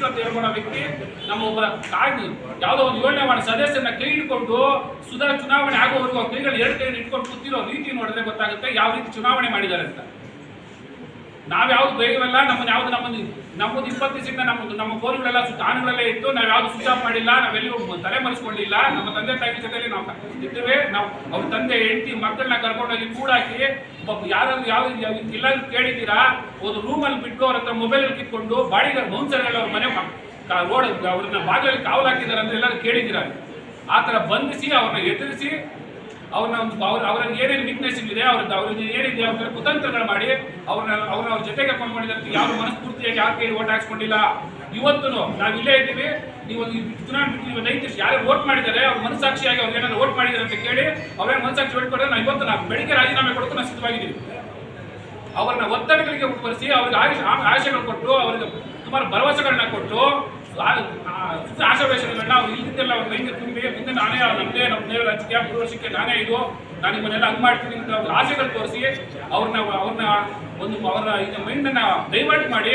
ಅಂತ ಹೇಳ್ಕೊಳ್ಳೋ ವ್ಯಕ್ತಿ ನಮ್ಮ ಒಬ್ಬರ ಕಾಗಿ ಯಾವುದೋ ಒಂದು ಯೋಜನೆ ಮಾಡಿ ಸದಸ್ಯನ ಕೈ ಹಿಡ್ಕೊಂಡು ಸುಧಾ ಚುನಾವಣೆ ಆಗೋವರೆಗೂ ಕೈಗಳು ಎರಡು ಕೈ ಇಟ್ಕೊಂಡು ಕೂತಿರೋ ರೀತಿ ನೋಡಿದ್ರೆ ಗೊತ್ತಾಗುತ್ತೆ ಯಾವ ರೀತಿ ಚುನಾವಣೆ ಮಾಡಿದ್ದಾರೆ ಅಂತ. ನಾವ್ ಯಾವ್ದು ಬೇಗವಲ್ಲ ನಮ್ಮನ್ನ ಯಾವ್ದು ನಮ್ಮದು ನಮ್ಮದು ಇಪ್ಪತ್ತು ದಿವಸದಿಂದ ನಮ್ಮದು ನಮ್ಮ ಫೋನ್ಗಳೆಲ್ಲ ಸುತ್ತ ಇತ್ತು ನಾವು ಯಾವ್ದು ಸ್ವಿಚ್ ಆಫ್ ಮಾಡಿಲ್ಲ, ನಾವೆಲ್ಲೂ ತಲೆ ಮರೆಸ್ಕೊಂಡಿಲ್ಲ. ನಮ್ಮ ತಂದೆ ತಾಯಿ ಜೊತೆಯಲ್ಲಿ ನಾವು ಇದ್ದೇವೆ ನಾವು ಅವ್ರ ತಂದೆ, ಹೆಂಡತಿ ಮಕ್ಕಳನ್ನ ಕರ್ಕೊಂಡೋಗಿ ಕೂಡಾಕಿ ಯಾರಾದ್ರು ಯಾವ ಇಲ್ಲ ಕೇಳಿದ್ದೀರಾ? ಒಂದು ರೂಮಲ್ಲಿ ಬಿಟ್ಟು ಅವ್ರ ಹತ್ರ ಮೊಬೈಲ್ ಕಿತ್ಕೊಂಡು ಬಾಡಿಗಾರ ಬೌನ್ಸರ್ಗಳು ಅವ್ರ ಮನೆ ರೋಡ್ ಅವ್ರನ್ನ ಬಾಗಿಲಲ್ಲಿ ಕಾವಲು ಹಾಕಿದ್ದಾರೆ ಅಂತ ಎಲ್ಲರೂ ಕೇಳಿದ್ದೀರಾ? ಆ ಥರ ಬಂಧಿಸಿ ಅವ್ರನ್ನ ಎದುರಿಸಿ ಅವ್ರನ್ನ ಅವ್ರ ಅವರಲ್ಲಿ ಏನೇನು ವೀಕ್ನೆಸ್ ಇದೆ ಅವ್ರದ್ದು ಅವ್ರಿಗೆ ಏನಿದೆ ಅವ್ರ ಕುತಂತ್ರಗಳು ಮಾಡಿ ಅವ್ರನ್ನ ಅವ್ರನ್ನ ಅವ್ರ ಜೊತೆಗೆ ಅಕೌಂಟ್ ಮಾಡಿದಂತ ಯಾರು ಮನಸ್ಫೂರ್ತಿಯಾಗಿ ಯಾರು ಕೈ ಓಟ್ ಹಾಕ್ಸ್ಕೊಂಡಿಲ್ಲ. ಇವತ್ತು ನಾವು ಇಲ್ಲೇ ಇದ್ದೀವಿ, ನೀವು ಚುನಾವಣೆ ನೀವು ನೈತಿಕ ಯಾರು ವೋಟ್ ಮಾಡಿದ್ದಾರೆ, ಅವ್ರ ಮನಸ್ಸಾಕ್ಷಿಯಾಗಿ ಅವ್ರು ಏನಾದ್ರು ವೋಟ್ ಮಾಡಿದ್ದಾರೆ ಅಂತ ಕೇಳಿ ಅವ್ರೇ ಮನಸ್ಸಾಕ್ಷಿ ವೋಟ್ ಕೊಟ್ಟರೆ ನಾವು ಇವತ್ತು ನಾವು ಬೆಳಿಗ್ಗೆ ರಾಜೀನಾಮೆ ಕೊಡೋಕೆ ನಾವು ಸಿದ್ಧವಾಗಿದ್ದೀವಿ. ಅವ್ರನ್ನ ಒತ್ತಡಗಳಿಗೆ ಉಪರಿಸಿ ಅವ್ರಿಗೆ ಆಶಯಗಳು ಕೊಟ್ಟು, ಅವ್ರಿಗೆ ಸುಮಾರು ಭರವಸೆಗಳನ್ನ ಕೊಟ್ಟು ಆಶಾವೇಶಗಳನ್ನ ಅವ್ರು ಇಲ್ದಿದ್ದೆಲ್ಲ ಅವ್ರ ಮೈಂಡ್ ತುಂಬಿ ಮುಂದೆ ನಾನೇ ನಮ್ಮದೇ ನಮ್ಮ ರಾಜಕೀಯ ಮೂರು ವರ್ಷಕ್ಕೆ ನಾನೇ ಇದು ನಾನು ನಿಮ್ಮನ್ನೆಲ್ಲ ಹಂಗೆ ಮಾಡ್ತೀನಿ ಅಂತ ಅವ್ರ ಆಸೆಗಳು ತೋರಿಸಿ ಅವ್ರನ್ನ ಅವ್ರನ್ನ ಒಂದು ಅವರ ಇದು ಮೈಂಡನ್ನ ಡೈವರ್ಟ್ ಮಾಡಿ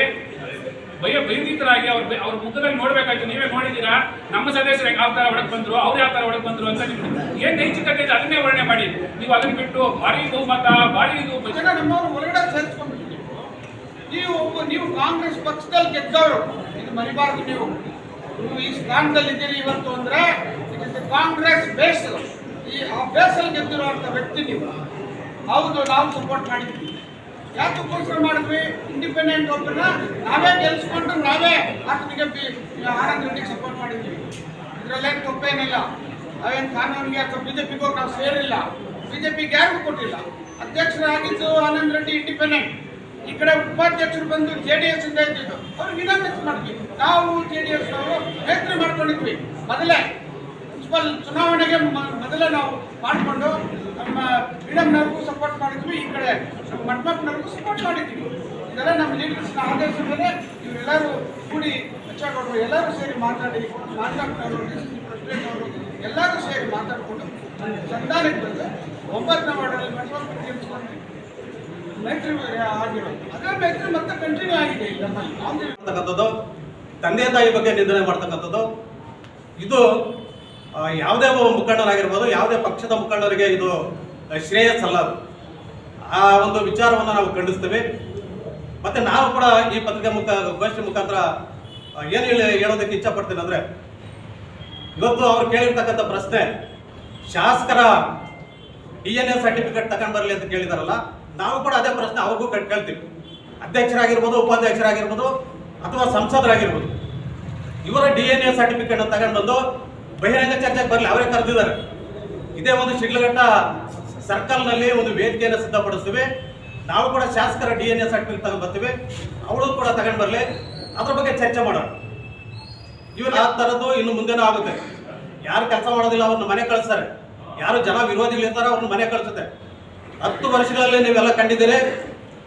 ಭಯ ಭಯಭೀತರಾಗಿ ಅವ್ರ ಅವ್ರ ಮುಖದಲ್ಲಿ ನೋಡ್ಬೇಕಾಯ್ತು ನೀವೇ ನೋಡಿದ್ದೀರಾ ನಮ್ಮ ಸದಸ್ಯರು ಯಾವ ಥರ ಒಳಗೆ ಬಂದರು ಅವ್ರು ಯಾವ ಥರ ಒಳಗೆ ಬಂದರು ಅಂತ ನಿಮ್ಗೆ ಏನು ನೈತಿಕತೆ ಇದೆ ಅದನ್ನೇ ವರ್ಣನೆ ಮಾಡಿ ನೀವು ಅದನ್ನ ಬಿಟ್ಟು ಭಾರಿ ಬಹುಮತ ಭಾರಿ ಇದು ನೀವು ನೀವು ಕಾಂಗ್ರೆಸ್ ಪಕ್ಷದಲ್ಲಿ ಗೆದ್ದವರು ಮರಿಬಾರ್ದು ನೀವು. ನೀವು ಈ ಸ್ಥಾನದಲ್ಲಿದ್ದೀರಿ ಇವತ್ತು ಅಂದ್ರೆ ಇಟ್ ಇಸ್ ಕಾಂಗ್ರೆಸ್ ಬೇಸ್ ಈ ಆ ಬೇಸಲ್ಲಿ ಗೆದ್ದಿರುವಂಥ ವ್ಯಕ್ತಿ ನೀವು. ಹೌದು, ನಾವು ಸಪೋರ್ಟ್ ಮಾಡಿದ್ವಿ. ಯಾತಕ್ಕೋಸ್ಕರ ಮಾಡಿದ್ವಿ? ಇಂಡಿಪೆಂಡೆಂಟ್ ಒಬ್ಬನ ನಾವೇ ಗೆಲ್ಸ್ಕೊಂಡು ನಾವೇ ಆತನಿಗೆ ಬಿ- ಆನಂದ್ ರೆಡ್ಡಿಗೆ ಸಪೋರ್ಟ್ ಮಾಡಿದ್ವಿ. ಇದರಲ್ಲೇನು ತಪ್ಪೇನಿಲ್ಲ. ನಾವೇನು ಕಾನೂನಿಗೆ ಅಥವಾ ಜೆ ಹೋಗಿ ನಾವು ಸೇರಿಲ್ಲ. ಬಿಜೆಪಿ ಯಾರಿಗೂ ಕೊಟ್ಟಿಲ್ಲ. ಅಧ್ಯಕ್ಷರಾಗಿದ್ದು ಆನಂದ್ ರೆಡ್ಡಿ ಇಂಡಿಪೆಂಡೆಂಟ್ ಈ ಕಡೆ ಉಪಾಧ್ಯಕ್ಷರು ಬಂದು ಜೆ ಡಿ ಎಸ್ ಇಂದ ಇದ್ದಿದ್ದು, ಅವ್ರು ವಿನಾಮಿಸ್ ಮಾಡಿದ್ವಿ ನಾವು ಜೆ ಡಿ ಎಸ್ ಅವರು ಮೈತ್ರಿ ಮಾಡ್ಕೊಂಡಿದ್ವಿ. ಮೊದಲೇ ಮುನ್ಸಿಪಲ್ ಚುನಾವಣೆಗೆ ಮೊದಲೇ ನಾವು ಮಾಡಿಕೊಂಡು ನಮ್ಮ ಮೇಡಮ್ನವ್ರಿಗೂ ಸಪೋರ್ಟ್ ಮಾಡಿದ್ವಿ, ಈ ಕಡೆ ನಮ್ಮ ಮಟ್ಮಕ್ನವ್ರಿಗೂ ಸಪೋರ್ಟ್ ಮಾಡಿದ್ವಿ. ಇದೆಲ್ಲ ನಮ್ಮ ಲೀಡರ್ಸ್ನ ಆದೇಶ ಮೇಲೆ ಇವರೆಲ್ಲರೂ ಕೂಡಿ ಹೆಚ್ಚಾಗೌಡರು ಎಲ್ಲರೂ ಸೇರಿ ಮಾತಾಡಿ ಮಾತಾಡ್ತಾರೆ ಎಲ್ಲರೂ ಸೇರಿ ಮಾತಾಡಿಕೊಂಡು ಸಂಧಾನಕ್ಕೆ ಬಂದು ಒಂಬತ್ತನೇ ವಾರ್ಡಲ್ಲಿ ಮಟ್ಮಕ್ಳು ತೀರಿಸ್ಕೊಂಡು ತಂದೆ ತಾಯಿ ಬಗ್ಗೆ ನಿಂದನೆ ಮಾಡ್ತಕ್ಕಂಥದ್ದು. ಇದು ಯಾವುದೇ ಒಬ್ಬ ಮುಖಂಡರಾಗಿರ್ಬೋದು ಯಾವುದೇ ಪಕ್ಷದ ಮುಖಂಡರಿಗೆ ಇದು ಶ್ರೇಯಸ್ಸಲ್ಲ. ಆ ಒಂದು ವಿಚಾರವನ್ನು ನಾವು ಖಂಡಿಸ್ತೀವಿ. ಮತ್ತೆ ನಾವು ಕೂಡ ಈ ಪತ್ರಿಕೆ ಮುಖ, ಗೋಷ್ಠಿ ಮುಖಾಂತರ ಏನು ಹೇಳಿ ಹೇಳೋದಕ್ಕೆ ಇಚ್ಛಪಡ್ತೀನಿ ಅಂದರೆ, ಇವತ್ತು ಅವ್ರು ಕೇಳಿರ್ತಕ್ಕಂಥ ಪ್ರಶ್ನೆ, ಶಾಸಕರ ಡಿ ಎನ್ ಎ ಸರ್ಟಿಫಿಕೇಟ್ ತಗೊಂಡ್ಬರಲಿ ಅಂತ ಕೇಳಿದಾರಲ್ಲ ನಾವು ಕೂಡ ಅದೇ ಪ್ರಶ್ನೆ ಅವ್ರಿಗೂ ಕೇಳ್ತೀವಿ. ಅಧ್ಯಕ್ಷರಾಗಿರ್ಬೋದು, ಉಪಾಧ್ಯಕ್ಷರಾಗಿರ್ಬೋದು ಅಥವಾ ಸಂಸದರಾಗಿರ್ಬೋದು. ಇವರ ಡಿ ಎನ್ ಎ ಸರ್ಟಿಫಿಕೇಟ್ ತಗೊಂಡು ಬಹಿರಂಗ ಚರ್ಚೆಗೆ ಬರಲಿ, ಅವರೇ ಕರೆದಿದ್ದಾರೆ. ಇದೇ ಒಂದು ಶಿಡ್ಲಘಟ್ಟ ಸರ್ಕಲ್ನಲ್ಲಿ ಒಂದು ವೇದಿಕೆಯನ್ನು ಸಿದ್ಧಪಡಿಸ್ತೀವಿ. ನಾವು ಕೂಡ ಶಾಸಕರ ಡಿ ಎನ್ ಎ ಸರ್ಟಿಫಿಕೇಟ್ ತಗೊಂಡು ಬರ್ತೀವಿ. ಅವಳು ಕೂಡ ತಗೊಂಡು ಬರಲಿ. ಅದ್ರ ಬಗ್ಗೆ ಚರ್ಚೆ ಮಾಡೋಣ. ಇವರು ಆ ಥರದ್ದು ಇನ್ನು ಮುಂದೆನೂ ಆಗುತ್ತೆ. ಯಾರು ಕೆಲಸ ಮಾಡೋದಿಲ್ಲ, ಅವ್ರನ್ನ ಮನೆ ಕಳಿಸ್ತಾರೆ. ಯಾರು ಜನ ವಿರೋಧಿಗಳಿರ್ತಾರೋ ಅವ್ರನ್ನ ಮನೆ ಕಳಿಸುತ್ತೆ. ಹತ್ತು ವರ್ಷಗಳಲ್ಲಿ ನೀವೆಲ್ಲ ಕಂಡಿದ್ದೀರಿ.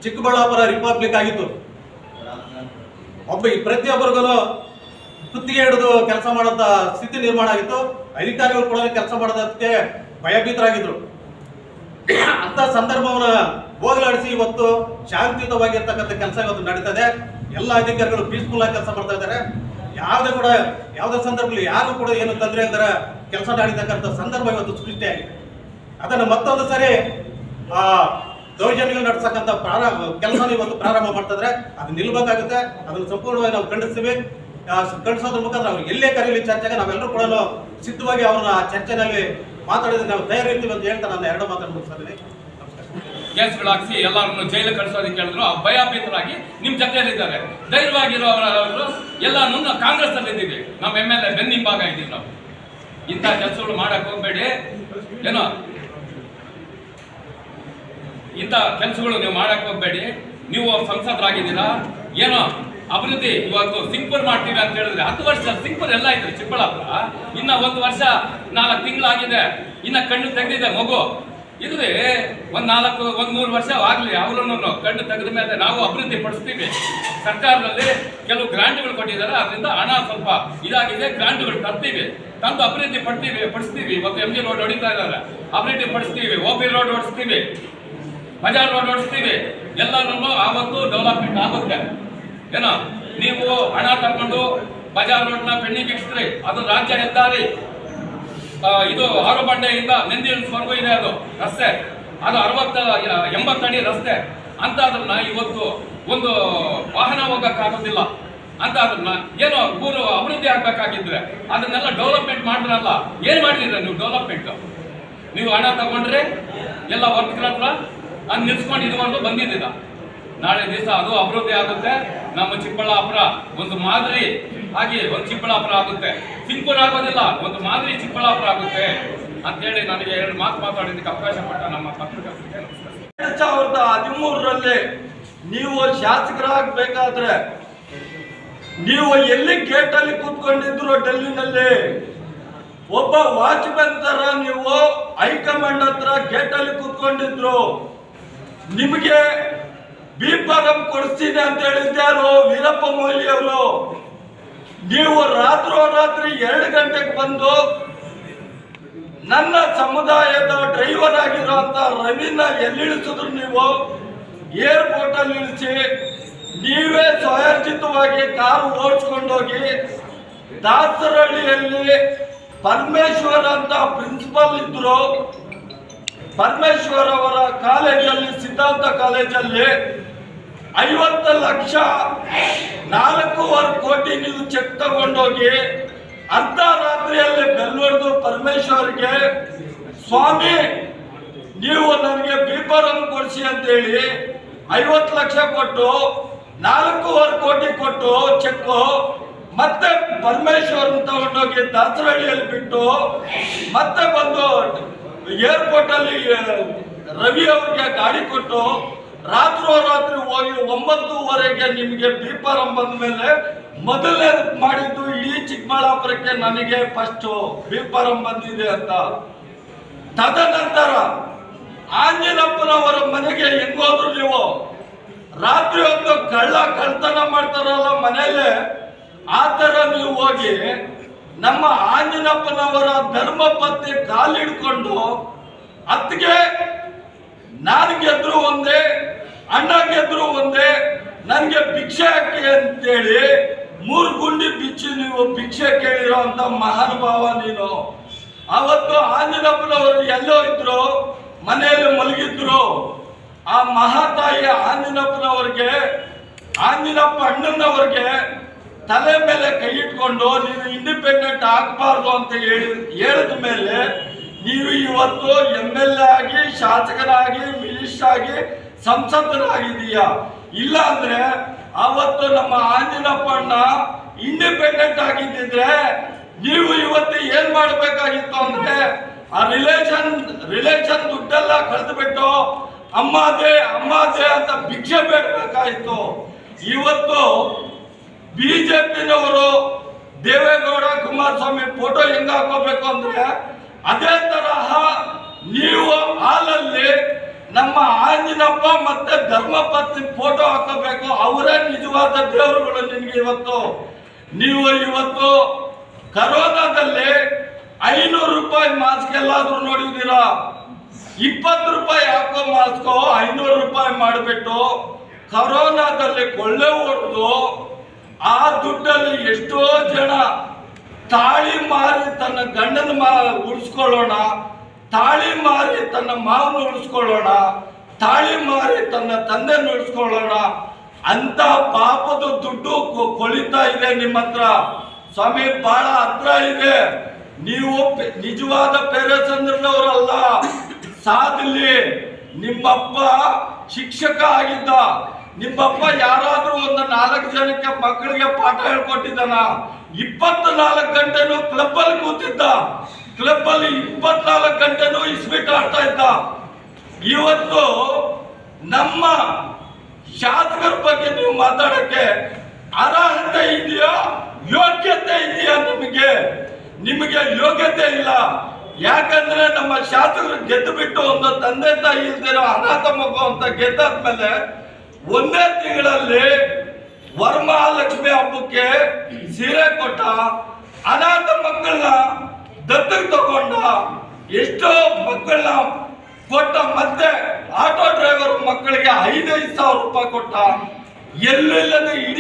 ಚಿಕ್ಕಬಳ್ಳಾಪುರ ರಿಪಬ್ಲಿಕ್ ಆಗಿತ್ತು. ಒಬ್ಬ ಪ್ರತಿಯೊಬ್ಬರಿಗೂ ಕುತ್ತಿಗೆ ಹಿಡಿದು ಕೆಲಸ ಮಾಡೋಂಥ ಸ್ಥಿತಿ ನಿರ್ಮಾಣ ಆಗಿತ್ತು. ಅಧಿಕಾರಿಗಳು ಕೂಡ ಕೆಲಸ ಮಾಡೋದಕ್ಕೆ ಭಯಭೀತರಾಗಿದ್ರು. ಅಂತ ಸಂದರ್ಭವನ್ನ ಹೋಗಲಾಡಿಸಿ ಇವತ್ತು ಶಾಂತಿಯುತವಾಗಿರ್ತಕ್ಕಂಥ ಕೆಲಸ ಇವತ್ತು ನಡೀತದೆ. ಎಲ್ಲ ಅಧಿಕಾರಿಗಳು ಪೀಸ್ಫುಲ್ ಆಗಿ ಕೆಲಸ ಮಾಡ್ತಾ ಇದ್ದಾರೆ. ಯಾವುದೇ ಕೂಡ ಯಾವುದೇ ಸಂದರ್ಭದಲ್ಲಿ ಯಾರು ಕೂಡ ಏನು ತೊಂದರೆ ಅಂದ್ರೆ ಕೆಲಸ ನಡೀತಕ್ಕಂಥ ಸಂದರ್ಭ ಇವತ್ತು ಸೃಷ್ಟಿಯಾಗಿದೆ. ಅದನ್ನು ಮತ್ತೊಂದು ಸರಿ ಆ, ದೌರ್ಜನ್ಯಗಳು ನಡೆಸಕ್ಕಂಥ ಪ್ರಾರಂಭ ಕೆಲಸ ಇವತ್ತು ಪ್ರಾರಂಭ ಮಾಡ್ತಿದ್ರೆ ಅದು ನಿಲ್ಬೇಕಾಗುತ್ತೆ. ಅದನ್ನು ಸಂಪೂರ್ಣವಾಗಿ ನಾವು ಖಂಡಿಸ್ತೀವಿ. ಖಂಡಿಸೋದ್ರ ಮುಖಾಂತರ ಅವ್ರು ಎಲ್ಲೇ ಕರೀಲಿ ಚರ್ಚೆಗೆ ನಾವೆಲ್ಲರೂ ಕೂಡ ಸಿದ್ಧವಾಗಿ ಅವ್ರನ್ನ ಚರ್ಚೆನಲ್ಲಿ ಮಾತಾಡಿದ್ರೆ ನಾವು ತಯಾರಿರ್ತೀವಿ ಅಂತ ಹೇಳ್ತಾ ನಾನು ಎರಡು ಮಾತನ್ನು ಮುಗಿಸ್ತೀನಿ ನಮಸ್ಕಾರ. ಕೇಸ್ಗಳು ಹಾಕ್ಸಿ ಎಲ್ಲರನ್ನು ಜೈಲು ಕಳಿಸೋದಕ್ಕೆ ಹೇಳಿದ್ರು. ಆ ಭಯಭೀತರಾಗಿ ನಿಮ್ಮ ಜೊತೆಯಲ್ಲಿದ್ದಾರೆ. ಧೈರ್ಯವಾಗಿರೋರು ಎಲ್ಲಾನು ಕಾಂಗ್ರೆಸ್ ಅಲ್ಲಿ ಇದ್ದೀವಿ ನಮ್ಮ ಎಂ ಎಲ್ ಎ ಬೆನ್ನಿಂಬಾಗ ಇದ್ದೀವಿ ನಾವು. ಇಂಥ ಕೆಲಸಗಳು ಮಾಡಕ್ ಹೋಗ್ಬೇಡಿ. ಏನೋ ಇಂಥ ಕೆಲಸಗಳು ನೀವು ಮಾಡಕ್ ಹೋಗ್ಬೇಡಿ. ನೀವು ಸಂಸದರಾಗಿದ್ದೀರಾ? ಏನೋ ಅಭಿವೃದ್ಧಿ ಇವತ್ತು ಸಿಂಪಲ್ ಮಾಡ್ತೀವಿ ಅಂತ ಹೇಳಿದ್ರೆ ಹತ್ತು ವರ್ಷ ಸಿಂಪಲ್ ಎಲ್ಲ ಇದ್ರು ಚಿಕ್ಕಬಳ್ಳಾಪುರ. ಇನ್ನ ಒಂದು ವರ್ಷ ನಾಲ್ಕು ತಿಂಗಳಾಗಿದೆ. ಇನ್ನ ಕಣ್ಣು ತೆಗೆದಿದೆ ಮಗು. ಇದ್ರೆ ಒಂದ್ ನಾಲ್ಕು, ಒಂದ್ ಮೂರು ವರ್ಷ ಆಗ್ಲಿ ಅವರನ್ನು ಕಣ್ಣು ತೆಗೆದ ಮೇಲೆ ನಾವು ಅಭಿವೃದ್ಧಿ ಪಡಿಸ್ತೀವಿ. ಸರ್ಕಾರದಲ್ಲಿ ಕೆಲವು ಗ್ರಾಂಟ್ಗಳು ಕೊಟ್ಟಿದ್ದಾರೆ. ಅದರಿಂದ ಹಣ ಸ್ವಲ್ಪ ಇದಾಗಿದೆ. ಗ್ರಾಂಟ್ಗಳು ತರ್ತೀವಿ. ತಂದು ಅಭಿವೃದ್ಧಿ ಪಡ್ತೀವಿ, ಪಡಿಸ್ತೀವಿ. ಇವತ್ತು ಎಂ ಜಿ ರೋಡ್ ಹೊಡಿತಾ ಇದ್ದಾರೆ. ಅಭಿವೃದ್ಧಿ ಪಡಿಸ್ತೀವಿ. ಓ ಪಿ ರೋಡ್ ಓಡಿಸ್ತೀವಿ. ಬಜಾರ್ ರೋಡ್ ಓಡಿಸ್ತೀವಿ ಎಲ್ಲರೂ ಆವತ್ತು ಡೆವಲಪ್ಮೆಂಟ್ ಆಗುತ್ತೆ. ಏನೋ? ನೀವು ಹಣ ತಕೊಂಡು ಬಜಾರ್ ರೋಡ್ನ ಪೆಂಡಿಂಗ್ ಇಟ್ಟಿದ್ರಿ ಅದು ರಾಜ್ಯ ಹೆದ್ದಾರಿ. ಇದು ಆರು ಬಂಡೆಯಿಂದ ನೆಂದಿಲ್ಸ್ವರೆಗೂ ಇದೆ ಅದು. ರಸ್ತೆ. ಅದು ಅರವತ್ತ ಎಂಬತ್ತಡಿ ರಸ್ತೆ. ಅಂತ ಅದನ್ನ ಇವತ್ತು ಒಂದು ವಾಹನ ಹೋಗಕ್ಕಾಗೋದಿಲ್ಲ. ಅಂತ ಅದನ್ನ ಏನೋ ಊರು ಅಭಿವೃದ್ಧಿ ಆಗ್ಬೇಕಾಗಿದ್ರೆ ಅದನ್ನೆಲ್ಲ ಡೆವಲಪ್ಮೆಂಟ್ ಮಾಡಿದ್ರಲ್ಲ ಏನು ಮಾಡಿದಿರ ನೀವು ಡೆವಲಪ್ಮೆಂಟ್ ನೀವು ಹಣ ತಗೊಂಡ್ರೆ ಎಲ್ಲ ವರ್ಕ್ಗಳ ಹತ್ರ ಅದು ನಿಲ್ಸ್ಕೊಂಡು ಇದುವರೆಗೂ ಬಂದಿದ್ದಿಲ್ಲ. ನಾಳೆ ದಿವಸ ಅದು ಅಭಿವೃದ್ಧಿ ಆಗುತ್ತೆ. ನಮ್ಮ ಚಿಕ್ಕಬಳ್ಳಾಪುರ ಒಂದು ಮಾದರಿ ಹಾಗೆ ಒಂದು ಚಿಕ್ಕಬಳ್ಳಾಪುರ ಆಗುತ್ತೆ. ಸಿಂಪಲ್ ಆಗೋದಿಲ್ಲ, ಒಂದು ಮಾದರಿ ಚಿಕ್ಕಬಳ್ಳಾಪುರ ಆಗುತ್ತೆ ಅಂತೇಳಿ ನನಗೆ ಎರಡು ಮಾತು ಮಾತಾಡೋದಕ್ಕೆ ಅವಕಾಶ ಕೊಟ್ಟ ನಮ್ಮ ಪತ್ರಕರ್ತರಿಗೆ ಎರಡ್ ಸಾವಿರದ ಹದಿಮೂರರಲ್ಲಿ ನೀವು ಶಾಸಕರಾಗಬೇಕಾದ್ರೆ ನೀವು ಎಲ್ಲಿ ಗೇಟಲ್ಲಿ ಕೂತ್ಕೊಂಡಿದ್ರು ಡೆಲ್ಲಿನಲ್ಲಿ ಒಬ್ಬ ವಾಚ್ಮನ್ ತರ ನೀವು ಹೈಕಮಾಂಡ್ ಹತ್ರ ಗೇಟಲ್ಲಿ ಕೂತ್ಕೊಂಡಿದ್ರು. ನಿಮಗೆ ಬಿ ಫಾರಂ ಕೊಡಿಸ್ತೀನಿ ಅಂತ ಹೇಳಿದ್ದಾರು ವೀರಪ್ಪ ಮೊಯ್ಲಿ ಅವರು. ನೀವು ರಾತ್ರೋರಾತ್ರಿ ಎರಡು ಗಂಟೆಗೆ ಬಂದು ನನ್ನ ಸಮುದಾಯದ ಡ್ರೈವರ್ ಆಗಿರುವಂತ ರವಿನ ಎಲ್ಲಿಳಿಸಿದ್ರು ನೀವು? ಏರ್ಪೋರ್ಟ್ ಅಲ್ಲಿ ಇಳಿಸಿ, ನೀವೇ ಸ್ವಯರ್ಜಿತವಾಗಿ ಕಾರು ಓಡಿಸ್ಕೊಂಡೋಗಿ ದಾಸರಹಳ್ಳಿಯಲ್ಲಿ ಪರಮೇಶ್ವರ್ ಅಂತ ಪ್ರಿನ್ಸಿಪಾಲ್ ಇದ್ರು. ಪರಮೇಶ್ವರ್ ಅವರ ಕಾಲೇಜಲ್ಲಿ, ಸಿದ್ಧಾಂತ ಕಾಲೇಜಲ್ಲಿ ಐವತ್ತು ಲಕ್ಷ ನಾಲ್ಕೂವರೆ ಕೋಟಿ ನೀವು ಚೆಕ್ ತಗೊಂಡೋಗಿ ಅರ್ಧ ರಾತ್ರಿಯಲ್ಲಿ ಬೆಲ್ ಹೊಡೆದು ಪರಮೇಶ್ವರ್ಗೆ, ಸ್ವಾಮಿ, ನೀವು ನನಗೆ ಬೀಪರಂ ಕೊಡಿಸಿ ಅಂತೇಳಿ ಐವತ್ತು ಲಕ್ಷ ಕೊಟ್ಟು ನಾಲ್ಕೂವರೆ ಕೋಟಿ ಕೊಟ್ಟು ಚೆಕ್ಕು, ಮತ್ತೆ ಪರಮೇಶ್ವರ್ ತಗೊಂಡೋಗಿ ದಾಸರಹಳ್ಳಿಯಲ್ಲಿ ಬಿಟ್ಟು ಮತ್ತೆ ಬಂದು ಏರ್ಪೋರ್ಟ್ ಅಲ್ಲಿ ರವಿ ಅವ್ರಿಗೆ ಗಾಡಿ ಕೊಟ್ಟು ರಾತ್ರೋರಾತ್ರಿ ಹೋಗಿ ಒಂಬತ್ತುವರೆಗೆ ನಿಮಗೆ ಬೀಪರಂ ಬಂದ ಮೇಲೆ ಮೊದಲೇ ಮಾಡಿದ್ದು ಇಡೀ ಚಿಕ್ಕಬಳ್ಳಾಪುರಕ್ಕೆ ನನಗೆ ಫಸ್ಟ್ ಬೀಪರಂ ಬಂದಿದೆ ಅಂತ. ತದನಂತರ ಆಂಜನಪ್ಪನವರ ಮನೆಗೆ ಹೆಂಗೋದ್ರು ನೀವು ರಾತ್ರಿ ಹೊತ್ತು ಕಳ್ಳ ಕಳ್ತನ ಮಾಡ್ತಾರಲ್ಲ ಮನೆಯಲ್ಲೇ, ಆ ಥರ ನೀವು ಹೋಗಿ ನಮ್ಮ ಆಂಜನಪ್ಪನವರ ಧರ್ಮಪತ್ನಿ ಕಾಲಿಡ್ಕೊಂಡು ಅತ್ತಿಗೆ, ನಾನು ಗೆದ್ರು ಒಂದೇ, ಅಣ್ಣ ಗೆದ್ರು ಒಂದೇ, ನನಗೆ ಭಿಕ್ಷೆ ಹಾಕಿ ಅಂತೇಳಿ ಮೂರು ಗುಂಡಿ ಬಿಚ್ಚಿ ನೀವು ಭಿಕ್ಷೆ ಕೇಳಿರೋ ಅಂತ ಮಹಾನುಭಾವ ನೀನು. ಅವತ್ತು ಆಂಜನಪ್ಪನವರು ಎಲ್ಲೋ ಇದ್ರು, ಮನೆಯಲ್ಲಿ ಮಲಗಿದ್ರು. ಆ ಮಹಾತಾಯಿ ಆಂಜನಪ್ಪನವ್ರಿಗೆ, ಆಂಜನಪ್ಪ ಅಣ್ಣನವ್ರಿಗೆ ತಲೆ ಮೇಲೆ ಕೈ ಇಟ್ಕೊಂಡು, ನೀನು ಇಂಡಿಪೆಂಡೆಂಟ್ ಆಗಬಾರ್ದು ಅಂತ ಹೇಳಿ, ಹೇಳಿದ ಮೇಲೆ ನೀವು ಇವತ್ತು ಎಂ ಎಲ್ ಎ ಆಗಿ, ಶಾಸಕರಾಗಿ ಮಿನಿಸ್ಟರ್ ಆಗಿ ಸಂಸದರಾಗಿದ್ದೀಯಾ? ಇಲ್ಲ ಅಂದ್ರೆ ಅವತ್ತು ನಮ್ಮ ಆಂಜನಪ್ಪ ಅಣ್ಣ ಇಂಡಿಪೆಂಡೆಂಟ್ ಆಗಿದ್ದಿದ್ರೆ ನೀವು ಇವತ್ತು ಏನ್ ಮಾಡಬೇಕಾಗಿತ್ತು ಅಂದ್ರೆ ಆ ರಿಲೇಷನ್ ರಿಲೇಷನ್ ದುಡ್ಡೆಲ್ಲ ಕಳೆದುಬಿಟ್ಟು ಅಮ್ಮದೇ ಅಮ್ಮದೇ ಅಂತ ಭಿಕ್ಷೆ ಬೇಡಬೇಕಾಗಿತ್ತು. ಇವತ್ತು ಬಿಜೆಪಿನವರು ದೇವೇಗೌಡ ಕುಮಾರಸ್ವಾಮಿ ಫೋಟೋ ಹೆಂಗ ಹಾಕೋಬೇಕು ಅಂದ್ರೆ ಅದೇ ತರಹ ನೀವು ಹಾಲಲ್ಲಿ ನಮ್ಮ ಆಂಜಿನಪ್ಪ ಮತ್ತೆ ಧರ್ಮಪತ್ನಿ ಫೋಟೋ ಹಾಕೋಬೇಕು. ಅವರೇ ನಿಜವಾದ ದೇವರುಗಳು ನಿಮ್ಗೆ ಇವತ್ತು. ನೀವು ಇವತ್ತು ಕರೋನಾದಲ್ಲಿ ಐನೂರು ರೂಪಾಯಿ ಮಾಸ್ಕ್ ಎಲ್ಲಾದ್ರೂ ನೋಡಿದ್ದೀರಾ? ಇಪ್ಪತ್ತು ರೂಪಾಯಿ ಹಾಕೋ ಮಾಸ್ಕೋ ಐನೂರು ರೂಪಾಯಿ ಮಾಡಿಬಿಟ್ಟು ಕರೋನಾದಲ್ಲಿ ಕೊಳ್ಳೆ ಹೊಡೆದು ಆ ದುಡ್ಡಲ್ಲಿ ಎಷ್ಟೋ ಜನ ತಾಳಿ ಮಾರಿ ತನ್ನ ಗಂಡನ ಮಾ ಉಳಿಸ್ಕೊಳ್ಳೋಣ, ತಾಳಿ ಮಾರಿ ತನ್ನ ಮಾವನ ಉಳಿಸ್ಕೊಳ್ಳೋಣ, ತಾಳಿ ಮಾರಿ ತನ್ನ ತಂದೆನ ಉಳಿಸ್ಕೊಳ್ಳೋಣ ಅಂತ ಪಾಪದ ದುಡ್ಡು ಕೊಳಿತಾ ಇದೆ ನಿಮ್ಮ ಹತ್ರ. ಸ್ವಾಮಿ ಬಹಳ ಹತ್ರ ಇದೆ. ನೀವು ನಿಜವಾದ ಪೇರಚಂದ್ರನವರಲ್ಲ ಸಾಧಲಿ, ನಿಮ್ಮಪ್ಪ ಶಿಕ್ಷಕ ಆಗಿದ್ದ. ನಿಮ್ಮಪ್ಪ ಯಾರಾದ್ರೂ ಒಂದು ನಾಲ್ಕು ಜನಕ್ಕೆ ಮಕ್ಕಳಿಗೆ ಪಾಠ ಹೇಳ್ಕೊಟ್ಟಿದ್ದಾನ? ಇಪ್ಪತ್ತು ನಾಲ್ಕು ಗಂಟೆನೂ ಕ್ಲಬ್ ಅಲ್ಲಿ ಕೂತಿದ್ದ. ಕ್ಲಬ್ ಅಲ್ಲಿ ಇಪ್ಪತ್ನಾಲ್ಕು ಗಂಟೆನೂ ಇಸ್ಬಿಟ್ ಆಡ್ತಾ ಇದ್ದ. ಇವತ್ತು ನಮ್ಮ ಶಾಸಕರ ಬಗ್ಗೆ ನೀವು ಮಾತಾಡಕ್ಕೆ ಅರ್ಹತೆ ಇದೆಯಾ? ಯೋಗ್ಯತೆ ಇದೆಯಾ ನಿಮಗೆ? ನಿಮಗೆ ಯೋಗ್ಯತೆ ಇಲ್ಲ. ಯಾಕಂದ್ರೆ ನಮ್ಮ ಶಾಸಕರು ಗೆದ್ದು ಬಿಟ್ಟು ಒಂದು ತಂದೆ ತಾಯಿ ಇಲ್ದಿರೋ ಅನಾಥ ಮಗು ಅಂತ ಗೆದ್ದಾದ್ಮೇಲೆ ಒಂದೇ ತಿಂಗಳಲ್ಲಿ ವರಮಹಾಲಕ್ಷ್ಮಿ ಹಬ್ಬಕ್ಕೆ ಸೀರೆ ಕೊಟ್ಟ ಅನಾಥ ಮಕ್ಕಳನ್ನ ದತ್ತಕ್ಕೆ ತಗೊಂಡ ಎಷ್ಟೋ ಮಕ್ಕಳನ್ನ ಕೊಟ್ಟ ಮತ್ತೆ ಆಟೋ ಡ್ರೈವರ್ ಮಕ್ಕಳಿಗೆ ಐದೈದು ಸಾವಿರ ರೂಪಾಯಿ ಕೊಟ್ಟ ಎಲ್ಲಿಲ್ಲದೆ ಇಡೀ